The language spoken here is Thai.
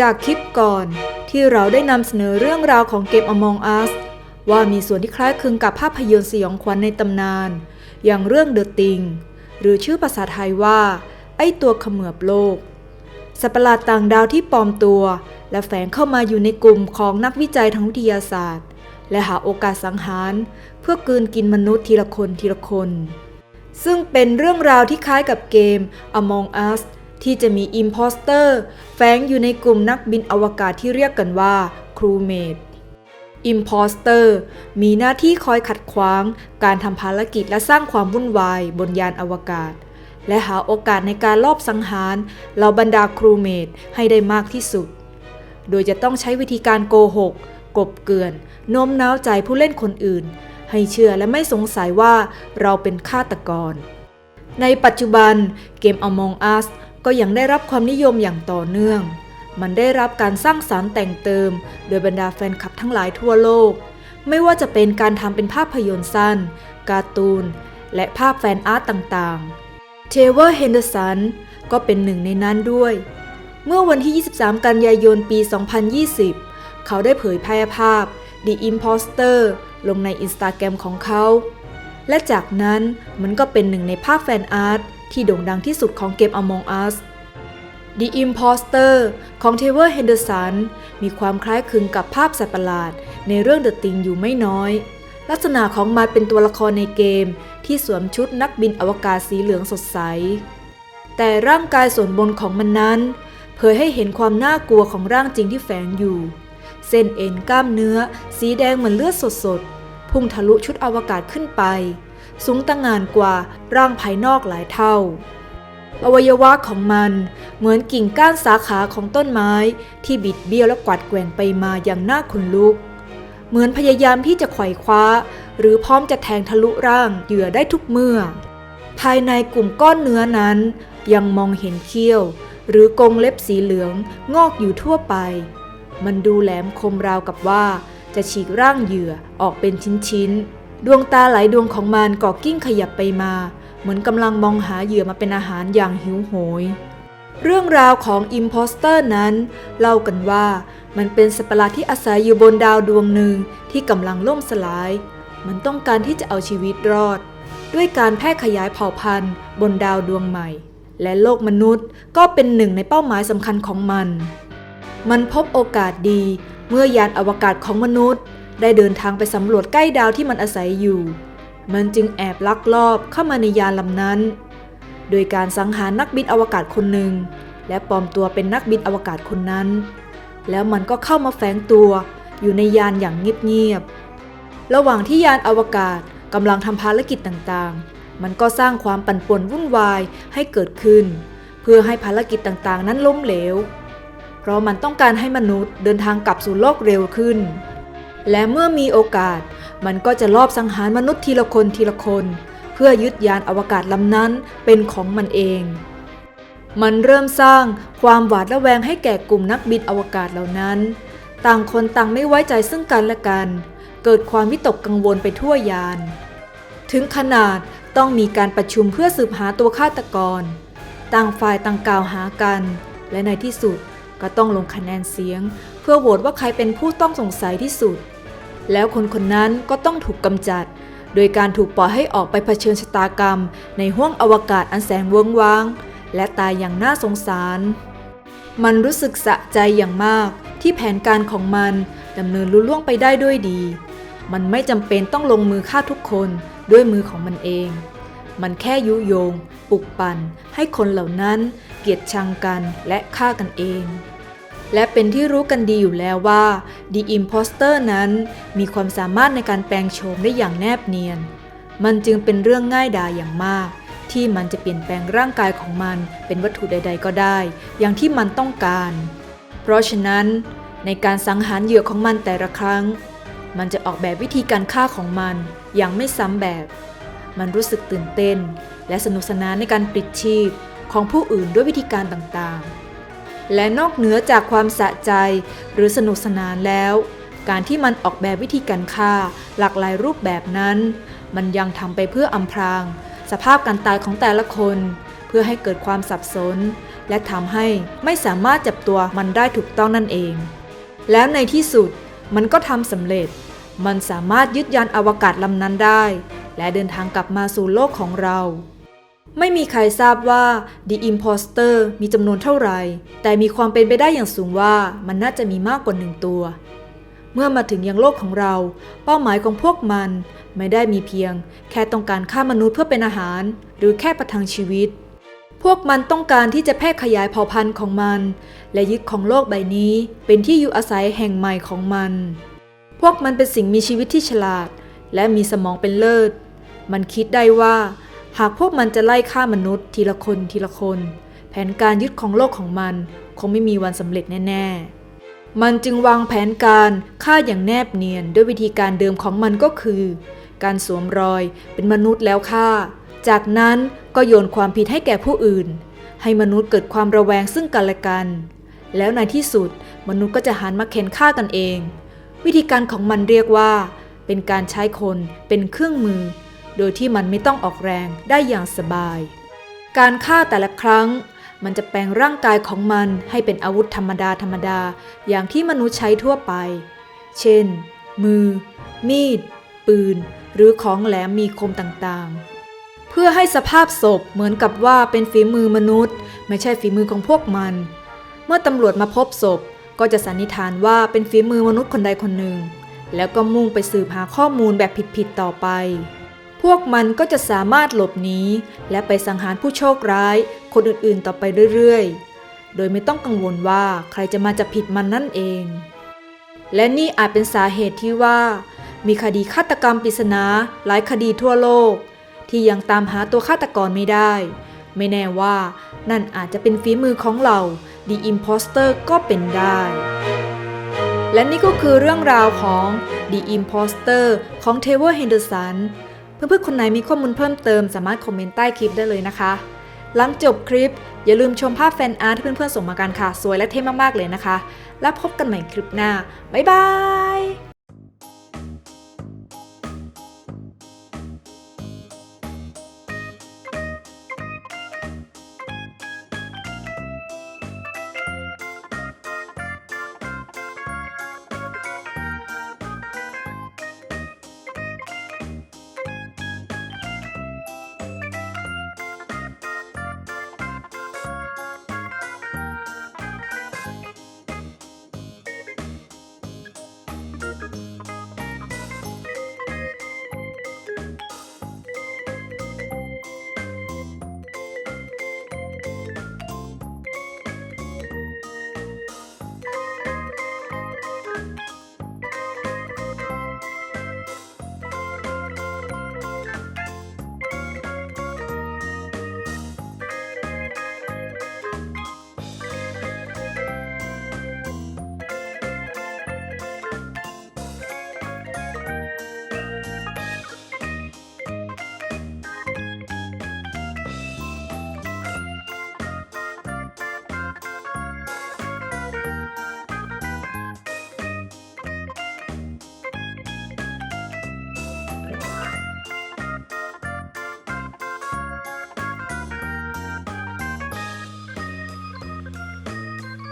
จากคลิปก่อนที่เราได้นำเสนอเรื่องราวของเกม Among Us ว่ามีส่วนที่คล้ายคลึงกับภาพยนตร์สยองขวัญในตำนาน อย่างเรื่อง The Thing หรือชื่อภาษาไทยว่า ไอตัวเขมือบโลก สัตว์ประหลาดต่างดาวที่ปลอมตัว และแฝงเข้ามาอยู่ในกลุ่มของนักวิจัยทางวิทยาศาสตร์ และหาโอกาสสังหาร เพื่อกลืนกินมนุษย์ทีละคนทีละคน ซึ่งเป็นเรื่องราวที่คล้ายกับเกม Among Us ที่จะมีอิมพอสเตอร์แฝงอยู่ในกลุ่มนักบินอวกาศที่เรียกกันว่าครูเมดอิมพอสเตอร์มีหน้าที่คอยขัดขวางการทำภารกิจและสร้างความวุ่นวายบนยานอวกาศ และหาโอกาสในการลอบสังหารเหล่าบรรดาครูเมดให้ได้มากที่สุด โดยจะต้องใช้วิธีการโกหก กบเกลื่อนโน้มน้าวใจผู้เล่นคนอื่น ให้เชื่อและไม่สงสัยว่าเราเป็นฆาตกร ในปัจจุบันเกม Among Us ก็ยังได้รับความนิยมอย่างต่อเนื่อง มันได้รับการสร้างสารรค์แต่งเติม โดยบรรดาแฟนคลับทั้งหลายทั่วโลก ไม่ว่าจะเป็นการทำเป็นภาพยนตร์สั้น การ์ตูน และภาพแฟนอาร์ตต่างๆ เทเวอร์เฮนเดอร์สันก็เป็นหนึ่งในนั้นด้วย เมื่อวันที่ 23 กันยายนปี 2020 เขาได้เผยแพร่ภาพ The Imposter ลงในอินสตาแกรมของเขา และจากนั้นมันก็เป็นหนึ่งในภาพแฟนอาร์ต ที่โด่งดังที่สุดของเกม Among Us The Imposter ของ t ทเวอร์เฮนเดอร์สันมีความคล้ายคลึงกับภาพสัตว์ประหลาด ในเรื่อง The Thing อยู่ไม่น้อย ลักษณะของมันเป็นตัวละครในเกม ที่สวมชุดนักบินอวกาศสีเหลืองสดใส แต่ร่างกายส่วนบนของมันนั้น เผยให้เห็นความน่ากลัวของร่างจริงที่แฝงอยู่ เส้นเอ็นกล้ามเนื้อ สีแดงเหมือนเลือดสดๆพุ่งทะลุชุดอวกาศขึ้นไป สูงตั้งงานกว่าร่างภายนอกหลายเท่า อวัยวะของมันเหมือนกิ่งก้านสาขาของต้นไม้ที่บิดเบี้ยวและกวัดแกว่งไปมาอย่างน่าขนลุก เหมือนพยายามที่จะไขว่คว้า หรือพร้อมจะแทงทะลุร่างเหยื่อได้ทุกเมื่อ ภายในกลุ่มก้อนเนื้อนั้นยังมองเห็นเขี้ยว หรือกรงเล็บสีเหลืองงอกอยู่ทั่วไป มันดูแหลมคมราวกับว่าจะฉีกร่างเหยื่อออกเป็นชิ้นๆ ดวงตาหลายดวงของมันก่อกิ้งขยับไปมา เหมือนกำลังมองหาเหยื่อมาเป็นอาหารอย่างหิวโหย เรื่องราวของอิมพอสเตอร์นั้น เล่ากันว่ามันเป็นสัตว์ประหลาดที่อาศัยอยู่บนดาวดวงหนึ่งที่กำลังล่มสลาย มันต้องการที่จะเอาชีวิตรอด ด้วยการแพร่ขยายเผ่าพันธุ์ บนดาวดวงใหม่ และโลกมนุษย์ก็เป็นหนึ่งในเป้าหมายสำคัญของมัน มันพบโอกาสดีเมื่อยานอวกาศของมนุษย์ ได้เดินทางไปสำรวจใกล้ดาวที่มันอาศัยอยู่ มันจึงแอบลักลอบเข้ามาในยานลำนั้น โดยการสังหารนักบินอวกาศคนหนึ่ง และปลอมตัวเป็นนักบินอวกาศคนนั้น แล้วมันก็เข้ามาแฝงตัวอยู่ในยานอย่างเงียบๆ ระหว่างที่ยานอวกาศกำลังทำภารกิจต่างๆ มันก็สร้างความปั่นป่วนวุ่นวายให้เกิดขึ้น เพื่อให้ภารกิจต่างๆ นั้นล้มเหลว เพราะมันต้องการให้มนุษย์เดินทางกลับสู่โลกเร็วขึ้น และเมื่อมีโอกาส มันก็จะลอบสังหารมนุษย์ทีละคนทีละคน เพื่อยึดยานอวกาศลำนั้นเป็นของมันเอง มันเริ่มสร้างความหวาดระแวงให้แก่กลุ่มนักบินอวกาศเหล่านั้น ต่างคนต่างไม่ไว้ใจซึ่งกันและกัน เกิดความวิตกกังวลไปทั่วยาน ถึงขนาดต้องมีการประชุมเพื่อสืบหาตัวฆาตกร ต่างฝ่ายต่างกล่าวหากัน และในที่สุดก็ต้องลงคะแนนเสียง เพื่อโหวตว่าใครเป็นผู้ต้องสงสัยที่สุด แล้วคนคนนั้นก็ต้องถูกกำจัด โดยการถูกปล่อยให้ออกไปเผชิญชะตากรรม ในห้วงอวกาศอันแสนเวิงว้าง และตายอย่างน่าสงสาร มันรู้สึกสะใจอย่างมากที่แผนการของมันดำเนินลุล่วงไปได้ด้วยดี มันไม่จำเป็นต้องลงมือฆ่าทุกคนด้วยมือของมันเอง มันแค่ยุโยง ปลุกปั่น ให้คนเหล่านั้นเกลียดชังกันและฆ่ากันเอง และเป็นที่รู้กันดีอยู่แล้วว่า The Imposter นั้นมีความสามารถในการแปลงโฉมได้อย่างแนบเนียน มันจึงเป็นเรื่องง่ายดายอย่างมาก ที่มันจะเปลี่ยนแปลงร่างกายของมันเป็นวัตถุใด ๆ ก็ได้ อย่างที่มันต้องการ เพราะฉะนั้น ในการสังหารเหยื่อของมันแต่ละครั้ง มันจะออกแบบวิธีการฆ่าของมันอย่างไม่ซ้ำแบบ มันรู้สึกตื่นเต้น และสนุกสนานในการปลิดชีพของผู้อื่นด้วยวิธีการต่างๆ และนอกเหนือจากความสะใจหรือสนุกสนานแล้ว การที่มันออกแบบวิธีการฆ่า หลากหลายรูปแบบนั้น มันยังทำไปเพื่ออำพราง สภาพการตายของแต่ละคน เพื่อให้เกิดความสับสน และทำให้ไม่สามารถจับตัวมันได้ถูกต้องนั่นเอง แล้วในที่สุดมันก็ทำสำเร็จ มันสามารถยึดยานอวกาศลำนั้นได้ และเดินทางกลับมาสู่โลกของเรา ไม่มีใครทราบว่า The Imposter มีจำนวนเท่าไหร่ แต่มีความเป็นไปได้อย่างสูงว่ามันน่าจะมีมากกว่าหนึ่งตัว เมื่อมาถึงยังโลกของเรา เป้าหมายของพวกมันไม่ได้มีเพียง แค่ต้องการฆ่ามนุษย์เพื่อเป็นอาหาร หรือแค่ประทังชีวิต พวกมันต้องการที่จะแพร่ขยายเผ่าพันธุ์ของมัน และยึดของโลกใบนี้ เป็นที่อยู่อาศัยแห่งใหม่ของมัน พวกมันเป็นสิ่งมีชีวิตที่ฉลาด และมีสมองเป็นเลิศ มันคิดได้ว่า หากพวกมันจะไล่ฆ่ามนุษย์ทีละคนทีละคน แผนการยึดของโลกของมัน คงไม่มีวันสำเร็จแน่ๆ มันจึงวางแผนการฆ่าอย่างแนบเนียนด้วยวิธีการเดิมของมันก็คือ การสวมรอยเป็นมนุษย์แล้วฆ่า จากนั้นก็โยนความผิดให้แก่ผู้อื่น ให้มนุษย์เกิดความระแวงซึ่งกันและกัน แล้วในที่สุดมนุษย์ก็จะหันมาเข็นฆ่ากันเอง วิธีการของมันเรียกว่า เป็นการใช้คนเป็นเครื่องมือ โดยที่มันไม่ต้องออกแรงได้อย่างสบาย การฆ่าแต่ละครั้ง มันจะแปลงร่างกายของมันให้เป็นอาวุธธรรมดาธรรมดาอย่างที่มนุษย์ใช้ทั่วไป เช่น มือ มีด ปืน หรือของแหลมมีคมต่างๆ เพื่อให้สภาพศพเหมือนกับว่าเป็นฝีมือมนุษย์ ไม่ใช่ฝีมือของพวกมัน เมื่อตำรวจมาพบศพก็จะสันนิษฐานว่าเป็นฝีมือมนุษย์คนใดคนหนึ่ง แล้วก็มุ่งไปสืบหาข้อมูลแบบผิดๆต่อไป พวกมันก็จะสามารถหลบหนีและไปสังหารผู้โชคร้ายคนอื่นๆต่อไปเรื่อยๆ โดยไม่ต้องกังวลว่าใครจะมาจับผิดมันนั่นเอง และนี่อาจเป็นสาเหตุที่ว่า มีคดีฆาตกรรมปริศนาหลายคดีทั่วโลก ที่ยังตามหาตัวฆาตกรไม่ได้ ไม่แน่ว่านั่นอาจจะเป็นฝีมือของเรา The Imposter ก็เป็นได้ และนี่ก็คือเรื่องราวของ The Imposter ของเทเวอร์เฮนเดอร์สัน เพื่อนๆคนไหนมีข้อมูลเพิ่มเติมสามารถคอมเมนต์ใต้คลิปได้เลยนะคะ หลังจบคลิป อย่าลืมชมภาพแฟนอาร์ตที่เพื่อนๆส่งมากันค่ะ สวยและเท่มากๆเลยนะคะ แล้วพบกันใหม่คลิปหน้า บ๊ายบาย